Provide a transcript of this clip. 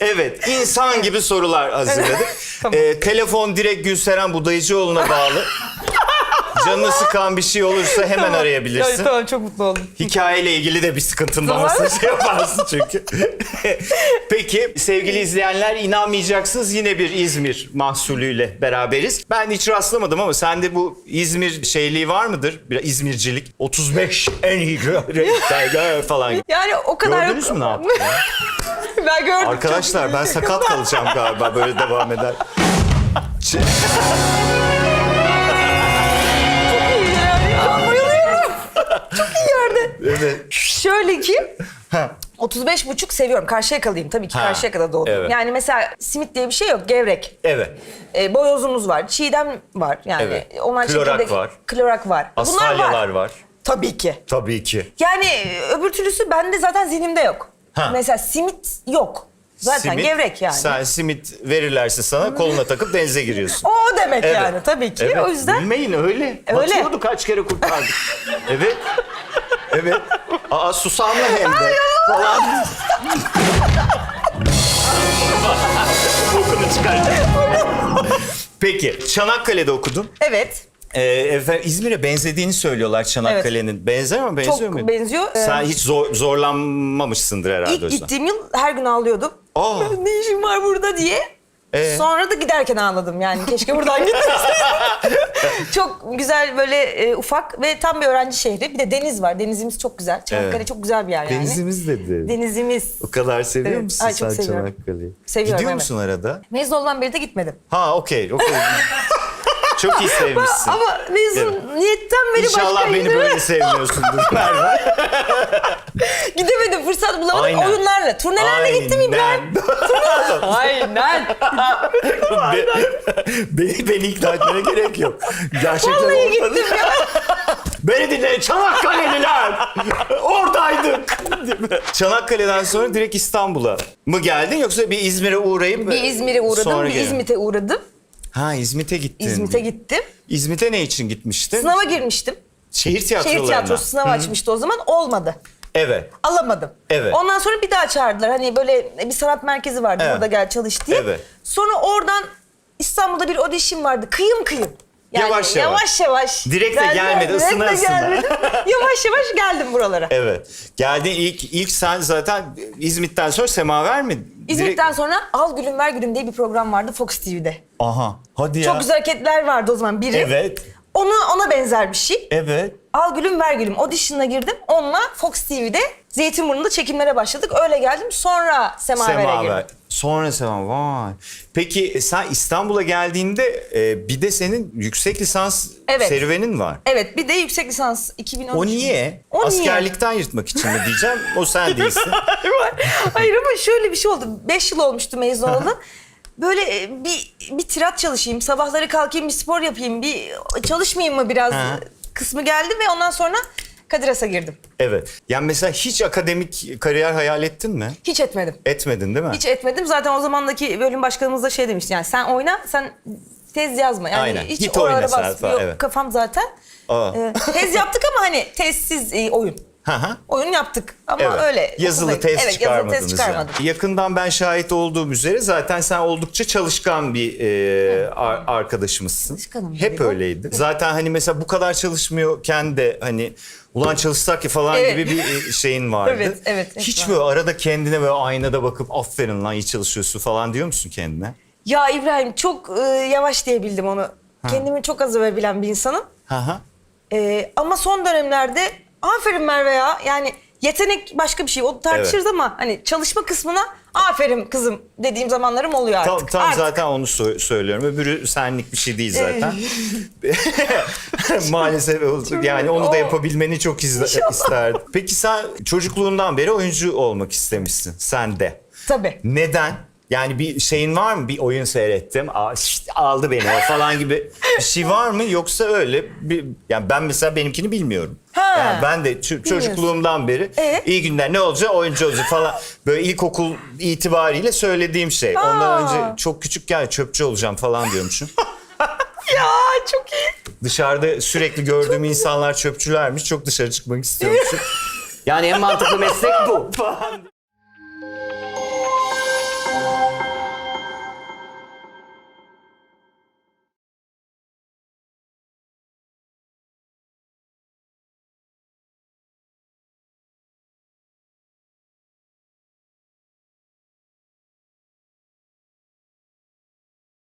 Evet, insan gibi sorular hazırladık. Tamam. Ee, telefon direkt Gülseren Budayıcıoğlu'na bağlı. Canını sıkan bir şey olursa hemen arayabilirsin. Yani, tamam çok mutlu oldum. Hikayeyle ilgili de bir sıkıntın Var. varsa şey yaparsın çünkü. Peki sevgili izleyenler inanmayacaksınız yine bir İzmir mahsulüyle beraberiz. Ben hiç rastlamadım ama sende bu İzmir şeyliği var mıdır? Bir İzmircilik. 35 en iyi renkler falan. Yani o kadar Gördünüz mü ne yaptım ya? Ben gördüm. Arkadaşlar ben sakat kalacağım galiba böyle devam eder. Çok iyi yani. Ya, bayılıyorum. Çok iyi yerde. Evet. Şöyle ki Ha. 35 buçuk seviyorum. Karşıyaka'lıyım tabii ki. Ha, Karşıyaka'da doğdum. evet. Yani mesela simit diye bir şey yok. Gevrek. Evet. E, boyozumuz var. Çiğdem var. Yani Evet. onlar Klorak çekirdek- var. Klorak var. Bunlar Asfalyalar var. var. Tabii ki. Tabii ki. Yani öbür türlüsü bende zaten zihnimde yok. Ha. Mesela simit yok. Zaten Simit, gevrek yani. Sen simit verirlerse sana koluna takıp denize giriyorsun. O demek Evet. yani tabii ki. Evet, O yüzden Bilmeyin öyle. Öyle. Batıyordu kaç kere kurtardık. evet. Evet. Aa susamlı hem de. Falan. Bokunu çıkaracak. Peki Çanakkale'de okudun. evet Ee, efendim, İzmir'e benzediğini söylüyorlar Çanakkale'nin. Benzer mi? Benziyor çok mu? benziyor. Ee, Sen hiç zor, zorlanmamışsındır herhalde İlk o yüzden. gittiğim yıl her gün ağlıyordum. Aa. Ben ne işim var burada diye. Ee? Sonra da giderken ağladım yani keşke buradan gitmeseydim. çok güzel böyle e, ufak ve tam bir öğrenci şehri. Bir de deniz var. Denizimiz çok güzel. Çanakkale Evet. çok güzel bir yer yani. Denizimiz dedi. Denizimiz. O kadar seviyor Evet. musun Ay, sen çok seviyorum. Çanakkale'yi? Seviyorum, Gidiyor evet. musun arada? Mezun olduğumdan beri de gitmedim. Ha okey. okey. Çok iyi sevmişsin. Ama mezuniyetten beri İnşallah başka beni gidemem. böyle sevmiyorsundur Merve. Gidemedim fırsat bulamadım Aynen. oyunlarla. Turnelerle gittim İbrahim. Aynen. Be- beni, beni ikna etmene gerek yok. Gerçekten Vallahi ortada- gittim ya. Beni dinle Çanakkale'liler. Oradaydık. Çanakkale'den sonra direkt İstanbul'a mı geldin yoksa bir İzmir'e uğrayıp Bir İzmir'e uğradım, sonra bir gelin? İzmit'e uğradım. Ha İzmit'e gittin. İzmit'e gittim. İzmit'e ne için gitmiştin? Sınava girmiştim. Şehir tiyatrolarına. Şehir tiyatrosu sınavı açmıştı o zaman. Olmadı. Evet. Alamadım. Evet. Ondan sonra bir daha çağırdılar. Hani böyle bir sanat merkezi vardı Evet. burada gel çalış diye. Evet. Sonra oradan İstanbul'da bir audition vardı. Kıyım kıyım. Yani Yavaş yavaş. yavaş. Direkt de gelmedi, direkt de ısına ısına. gelmedim. yavaş yavaş geldim buralara. Evet. Geldin ilk ilk sen zaten İzmit'ten sonra Semaver mi? İzmit'ten Direkt- sonra Al Gülüm Ver Gülüm diye bir program vardı Fox TV'de. Aha. Hadi ya. Çok güzel hareketler vardı o zaman biri. Evet. Ona, ona benzer bir şey. Evet. Al Gülüm Ver Gülüm audition'a girdim. Onunla Fox TV'de Zeytinburnu'nda çekimlere başladık. Öyle geldim. Sonra Semaver'e Semaver. girdim. Sonra Semaver. Vay. Peki e, sen İstanbul'a geldiğinde e, bir de senin yüksek lisans Evet. serüvenin var. Evet bir de yüksek lisans 2013. O niye? O niye? Askerlikten yırtmak için mi diyeceğim? O sen değilsin. Hayır ama şöyle bir şey oldu. Beş yıl olmuştu mezun olalı. Böyle e, bir, bir tirat çalışayım, sabahları kalkayım bir spor yapayım, bir çalışmayayım mı biraz Ha. kısmı geldi ve ondan sonra Kadir Has'a girdim. evet. Yani mesela hiç akademik kariyer hayal ettin mi? Hiç etmedim. Etmedin değil mi? Hiç etmedim. Zaten o zamandaki bölüm başkanımız da şey demişti. Yani sen oyna, sen tez yazma. Yani Aynen. hiç Git oralara oyna sen bas- falan, Yok, evet. kafam zaten. Aa. Ee, tez yaptık ama hani tezsiz e, oyun. Hı. Oyun yaptık ama Evet. öyle. Yazılı tez evet, yazılı tez çıkarmadım. yani. Yakından ben şahit olduğum üzere zaten sen oldukça çalışkan bir e, ar- arkadaşımızsın. Çalışkanım Hep öyleydi. Zaten hani mesela bu kadar çalışmıyorken de hani ulan çalışsak ya falan Evet. gibi bir e, şeyin vardı. Evet, evet, Hiç var. böyle arada kendine böyle aynada bakıp aferin lan iyi çalışıyorsun falan diyor musun kendine? Ya İbrahim çok e, yavaş diyebildim onu. Kendimi çok az övebilen bir insanım. Hı. E, ama son dönemlerde aferin Merve ya. Yani yetenek başka bir şey. O tartışırız ama hani çalışma kısmına aferin kızım dediğim zamanlarım oluyor artık. Tam, tam Artık. zaten onu sö- söylüyorum. Öbürü senlik bir şey değil zaten. Maalesef o- yani onu da yapabilmeni çok izle- isterdim. Peki sen çocukluğundan beri oyuncu olmak istemişsin sen de. Tabii. Neden? Yani bir şeyin var mı? Bir oyun seyrettim. Aa, şşt, aldı beni o falan gibi bir şey var mı? Yoksa öyle bir yani ben mesela benimkini bilmiyorum. Yani ben de ç- çocukluğumdan beri Ee? iyi günler ne olacak oyuncu olacak falan böyle ilkokul itibariyle söylediğim şey. Ondan Aa. önce çok küçükken çöpçü olacağım falan diyormuşum. Ya çok iyi. Dışarıda sürekli gördüğüm insanlar çöpçülermiş. Çok dışarı çıkmak istiyormuşum. yani en mantıklı meslek bu.